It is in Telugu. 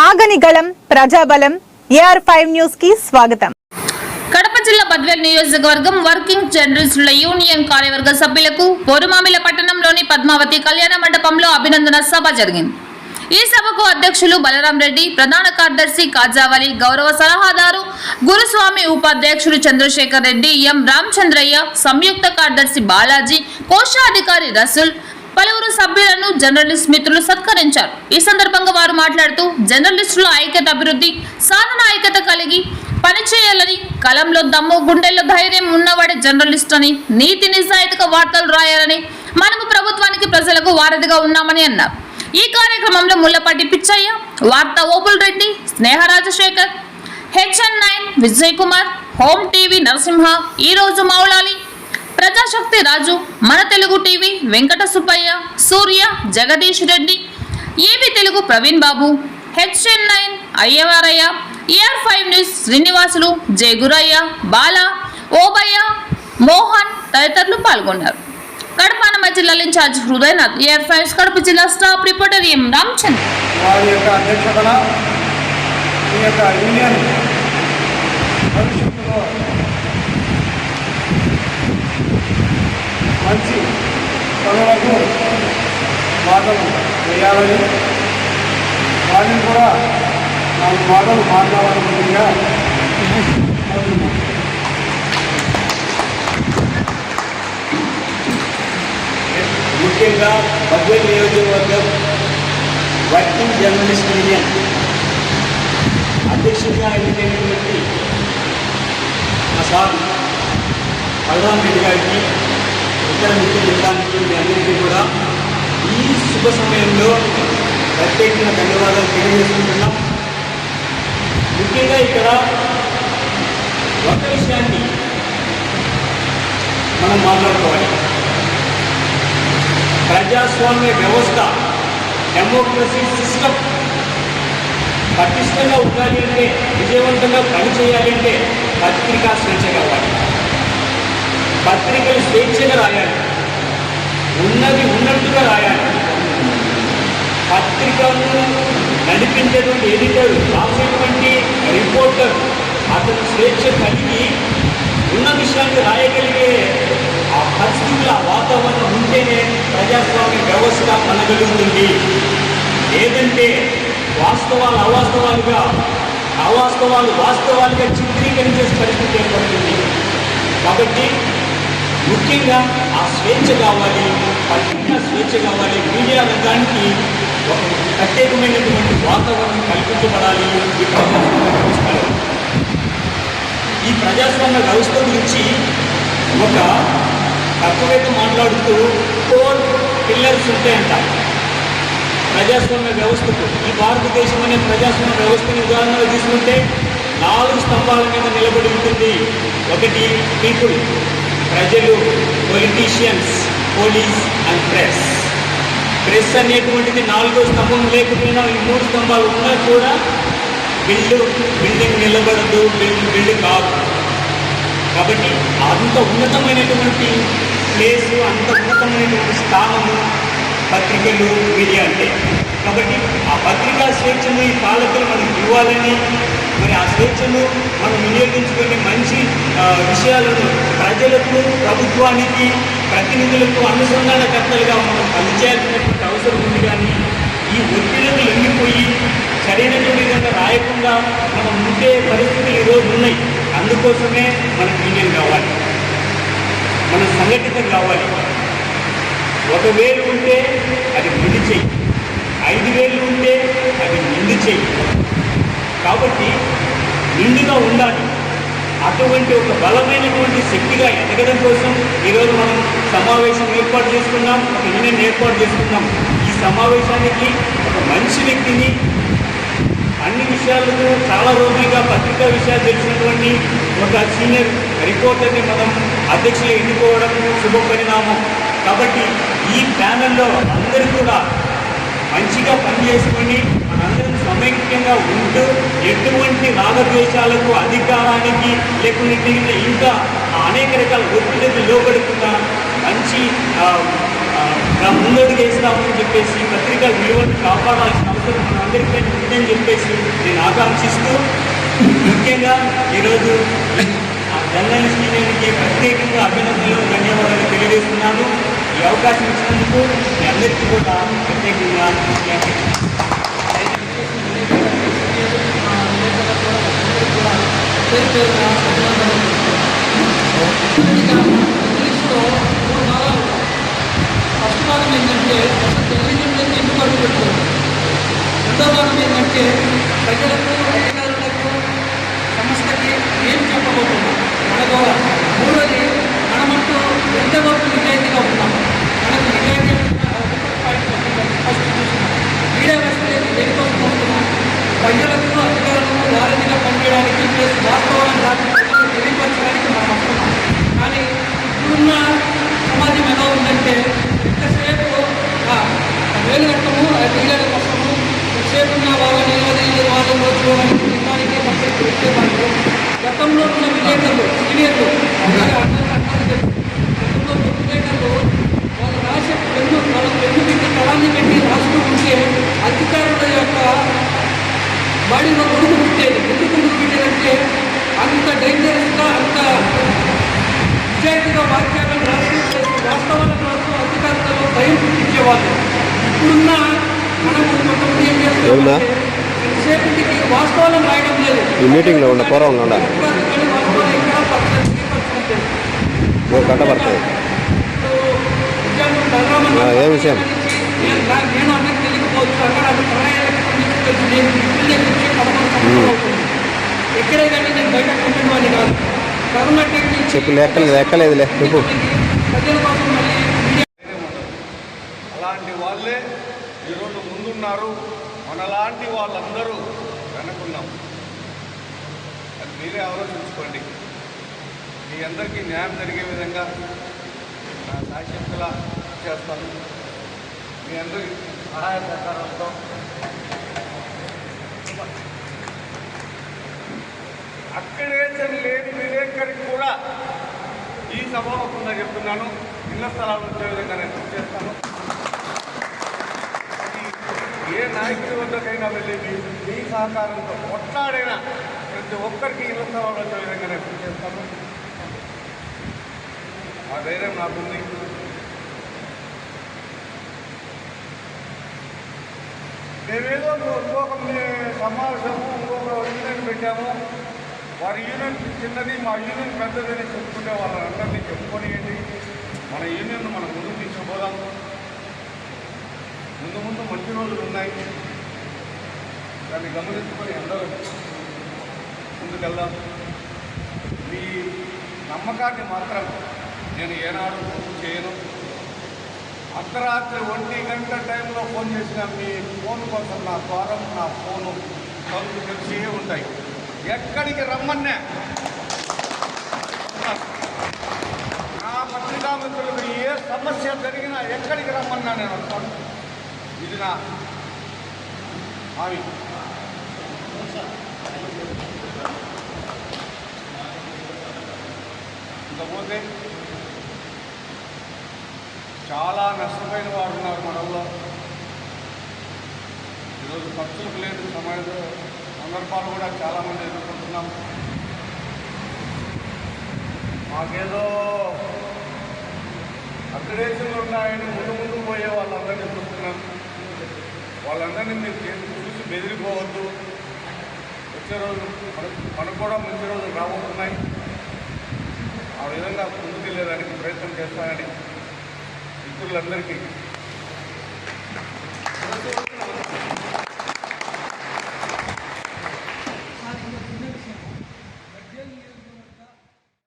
చెరగని గళం ప్రజాబలం ఏఆర్ ఫైవ్ న్యూస్కి స్వాగతం. కడప జిల్లా బద్వేల్ నియోజకవర్గం వర్కింగ్ జర్నలిస్టుల యూనియన్ కార్యవర్గ సభ్యులకు పొరుమామిల పట్టణంలోని పద్మావతి కళ్యాణ మండపంలో అభినందన సభ జరిగింది. ఈ సభకు అధ్యక్షులు బలరాం రెడ్డి ప్రధాన కార్యదర్శి కాజావలి గౌరవ సలహాదారు గురుస్వామి ఉపాధ్యక్షులు చంద్రశేఖర్ రెడ్డి ఎం రామచంద్రయ్య సంయుక్త కార్యదర్శి బాలాజీ కోశాధికారి రసూల్ పలువురు సభ్యులను జర్నలిస్ట్ మిత్రులు సత్కరించారు. ఈ సందర్భంగా వారు మాట్లాడుతూ జర్నలిస్టుల ఐక్యత అభివృద్ధి సాధన ఐక్యత కలిగి పనిచేయాలని కలంలో దమ్ము గుండెల్లో ధైర్యం ఉన్నవాడే జర్నలిస్ట్ అని నీతి నిజాయితీగా వార్తలు రాయాలని మనము ప్రభుత్వానికి ప్రజలకు వారధిగా ఉన్నామని అన్నారు. ఈ కార్యక్రమంలో Mullapati Pichaiah Vaartha ఓపుల్ Reddy Sneha Rajasekhar HN nine Vijay Kumar home TV Narasimha ఈ రోజు మౌలాలి ప్రజాశక్తి రాజు మన Telugu TV Venkata Subbaiah Surya Jagadish Reddy AB Telugu Praveen Babu HN nine Ayyavaraiah AR five news Srinivasulu Jayaguraiah Bala Obaiah Mohan తదితరులు పాల్గొన్నారు. కడప అన్నమ జిల్లాల incharge Hridayanath AR five Kadapa జిల్లా స్టాఫ్ రిపోర్టర్ ఎం రామచంద్ర వారి యొక్క అధ్యక్షతన ఈ యొక్క యూనియన్ భవిష్యత్తులో మంచి పనులకు మాటలు వేయాలని వారిని కూడా నాలుగు మాటలు మాట్లాడాలనుకుంటుగా ముఖ్యంగా బద్వేల్ నియోజకవర్గం వర్కింగ్ జర్నలిస్ట్ యూనియన్ అధ్యక్షుడిగా ఎన్నికైనటువంటి మా సార్ బలరాం రెడ్డి గారికి ఇక్కడ మీకు చెప్పడానికి మీ అందరికీ కూడా ఈ శుభ సమయంలో ప్రత్యేకంగా ధన్యవాదాలు తెలియజేసుకుంటున్నాం. ముఖ్యంగా ఇక్కడ ఒక విషయాన్ని మనం మాట్లాడుకోవాలి. ప్రజాస్వామ్య వ్యవస్థ డెమోక్రసీ సిస్టమ్ పటిష్టంగా ఉండాలి అంటే విజయవంతంగా పనిచేయాలి అంటే పత్రికా స్వేచ్ఛ కావాలి. పత్రికలు స్వేచ్ఛగా రాయాలి. ఉన్నది ఉన్నట్టుగా రాయాలి. పత్రికను నడిపించేటువంటి ఎడిటర్ రాసేటువంటి రిపోర్టర్ అతను స్వేచ్ఛ కలిగి ఉన్న విషయాన్ని రాయగలిగే ఆ పరిస్థితుల ఆ వాతావరణం ఉంటేనే ప్రజాస్వామ్య వ్యవస్థ మనగలుగుతుంది లేదంటే వాస్తవాలు అవాస్తవాలుగా అవాస్తవాలు వాస్తవాలుగా చిత్రీకరించే పరిస్థితి ఏర్పడుతుంది. కాబట్టి ముఖ్యంగా ఆ స్వేచ్ఛ కావాలి పట్టిన స్వేచ్ఛ కావాలి. మీడియా రంగానికి ఒక ప్రత్యేకమైనటువంటి వాతావరణం కల్పించబడాలి. ఈ ప్రజాస్వామ్య వ్యవస్థలో ఈ ప్రజాస్వామ్య వ్యవస్థ గురించి ఒక తక్కువైతే మాట్లాడుతూ ఫోర్ పిల్లర్స్ ఉంటాయంట. ప్రజాస్వామ్య వ్యవస్థకు. ఈ భారతదేశం అనే ప్రజాస్వామ్య వ్యవస్థని ఉదాహరణగా తీసుకుంటే నాలుగు స్తంభాల మీద నిలబడి ఉంటుంది. ఒకటి పీపుల్. ప్రజలు politicians police and press press అనేటువంటిది నాలుగో స్తంభం లేకపోయినా ఈ మూడు స్తంభాలు ఉన్నా కూడా బిల్లు బిల్డింగ్ నిలబడదు బిల్డింగ్ బిల్లు కాదు. కాబట్టి అంత ఉన్నతమైనటువంటి ప్లేసు అంత ఉన్నతమైనటువంటి స్థానము పత్రికలు మీడియా అంటే. కాబట్టి ఆ పత్రికా స్వేచ్ఛను ఈ పాలకులు మనకి ఇవ్వాలని మరి ఆ స్వేచ్ఛను మనం వినియోగించుకొని మంచి విషయాలను ప్రజలకు ప్రభుత్వానికి ప్రతినిధులకు అనుసంధానకర్తలుగా మనం పనిచేయాల్సినటువంటి అవసరం ఉంది కానీ ఈ ఒత్తిళ్ళకు లొంగిపోయి సరైనటువంటి విధంగా రాయకుండా మనం ఉండే పరిస్థితులు ఈరోజు ఉన్నాయి. అందుకోసమే మనకు యూనియన్ కావాలి. మన సంఘటితం కావాలి. ఒక వేలు ఉంటే అది ముందు చెయ్యి. ఐదు వేలు ఉంటే అది నిండు చెయ్యి. కాబట్టి నిండుగా ఉండాలి. అటువంటి ఒక బలమైనటువంటి శక్తిగా ఎదగడం కోసం ఈరోజు మనం సమావేశం ఏర్పాటు చేసుకున్నాం ఒక యూనియన్ ఏర్పాటు చేసుకున్నాం. ఈ సమావేశానికి ఒక మంచి వ్యక్తిని అన్ని విషయాలకు చాలా రోజులుగా పత్రికా విషయాలు తెలిసినటువంటి ఒక సీనియర్ రిపోర్టర్ని మనం అధ్యక్షులు ఎన్నుకోవడం శుభ పరిణామం కాబట్టి ఈ ప్యానెల్లో అందరూ కూడా మంచిగా పనిచేసుకొని మనందరం సమైక్యంగా ఉంటూ ఎటువంటి రాగద్వేషాలకు అధికారానికి లేకుంటే ఇంకా అనేక రకాల ఒత్తిడికి లోబడకుండా మంచి ముందడుగు వేస్తామని చెప్పేసి పత్రికా విలువను కాపాడాల్సిన అవసరం మనందరికీ ఉందని చెప్పేసి నేను ఆకాంక్షిస్తూ ముఖ్యంగా ఈరోజు ఆ జర్నలిస్ట్ యూనియన్కి ప్రత్యేకంగా అభినందనలు ధన్యవాదాలు తెలియజేస్తున్నాను. ఈ అవకాశం ఇచ్చినందుకు మీ అందరికీ కూడా ప్రత్యేకంగా ఇంగ్లీష్లో మూడు భాగాలు ఫస్ట్ భాగం ఏంటంటే టెలివిజన్ ఎందుకు అడుగు పెట్టుకోవాలి రెండో భాగం ఏంటంటే ప్రజలకు అధికారులకు సంస్థకి ఏం చెప్పబోతున్నాం మన ద్వారా మూడోది మనమంటూ ఎంతవరకు నిజాయితీగా ఉన్నాం మనకు నిజాయితీ ఫస్ట్ చూస్తున్నాం మీడియా వ్యవస్థ దేనికోసం వస్తున్నాం ప్రజలకు అధికారులకు వారధిగా పనిచేయడానికి ప్లస్ వాస్తవాలను దాటి ప్రజలకు తెలియపరచడానికి మనం వస్తున్నాం కానీ ఇప్పుడున్న సమాజం ఎలా ఉందంటే ఎంతసేపు ఆ, వేలు కట్టము ఆ డీలర్ కోసము ఎంతసేపు ఉన్న వాళ్ళని రోజుకోవడానికి తినడానికి పక్కకి పెట్టేవాళ్ళు గతంలో ఉన్న విలేకరులు సీనియర్లు. గతంలో విలేకరులు వాళ్ళు రాసే పెన్ను వాళ్ళ పెన్ను పెట్టి కళాన్ని పెట్టి రాస్తూ ఉంటే అధికారుల యొక్క బాడీలో కొడుకు పుట్టేది ఎందుకు పుట్టేదంటే అంత డేంజరస్గా అంత నిజాయితీగా వాక్యాలను రాసి వాస్తవాలను రాస్తూ అధికారులలో భయం పుట్టించేవాళ్ళు ఇప్పుడున్న మనం కొంతమంది ఏం ఏమన్నా? ఈ మీటింగ్లో ఉండ పూర్వంలో ఉండాలి ఓ గంట పడుతుంది. ఆ, ఏ విషయం? చెప్పు లెక్కలేదు లెక్కలేదులే. చెప్పు. అలాంటి వాళ్ళే ఈరోజు ముందున్నారు. మనలాంటి వాళ్ళందరూ వెనకున్నాం. అది మీరే ఆలోచించుకోండి. మీ అందరికీ న్యాయం జరిగే విధంగా నా సాక్షిలా చేస్తాను. మీ అందరి సహాయ సహకారాలతో. అక్కడేషన్ లేని విలేకరికి కూడా ఈ సభాముఖంగా చెప్తున్నాను. ఇళ్ళ స్థలాలు వచ్చే విధంగా నేను చేస్తాను. ఏ నాయకుడి వద్దకైనా వెళ్ళి మీ సహకారంతో ఒట్లాడైనా ప్రతి ఒక్కరికి ఇళ్ళ స్థలాలు వచ్చే విధంగా నేను చేస్తాను ఆ ధైర్యం నాకుంది. మేమేదో ఇంకొక సమావేశము ఇంకొక యూనియన్ పెట్టాము. వారి యూనియన్ చిన్నది మా యూనియన్ పెద్దదని చెప్పుకుంటే వాళ్ళందరినీ చెప్పుకొని మన యూనియన్ మనం ముందుకు తీసుకుపోదాము. ముందు ముందు మంచి రోజులు ఉన్నాయి. దాన్ని గమనించుకొని అందరూ ముందుకెళ్దాం. మీ నమ్మకాన్ని మాత్రం నేను ఏనాడు చేయను. అర్ధరాత్రి ఒంటి గంట టైంలో ఫోన్ చేసిన మీ ఫోన్ కోసం నా ద్వారం నా ఫోను తలుపు తెలిసే ఉంటాయి. ఎక్కడికి రమ్మన్నా? నా పత్రికా మిత్రులకు ఏ సమస్య జరిగినా ఎక్కడికి రమ్మన్నా నేను వస్తాను. ఇది నా హామీ ఇకపోతే చాలా నష్టపోయిన వారు ఉన్నారు మనలో ఈరోజు ఖర్చులకు లేని సమయ సందర్భాలు కూడా చాలామంది ఎదుర్కొంటున్నాం. మాకేదో అగ్రేషన్లు ఉన్నాయని ముందు ముందు పోయే వాళ్ళందరినీ చూస్తున్నాం. వాళ్ళందరినీ మీరు చూసి బెదిరిపోవద్దు. వచ్చే రోజు మనకు మనకు కూడా మంచి రోజులు రాబోతున్నాయి. ఆ విధంగా ముందుకెళ్ళేదానికి ప్రయత్నం చేస్తానని మిత్రులందరికీ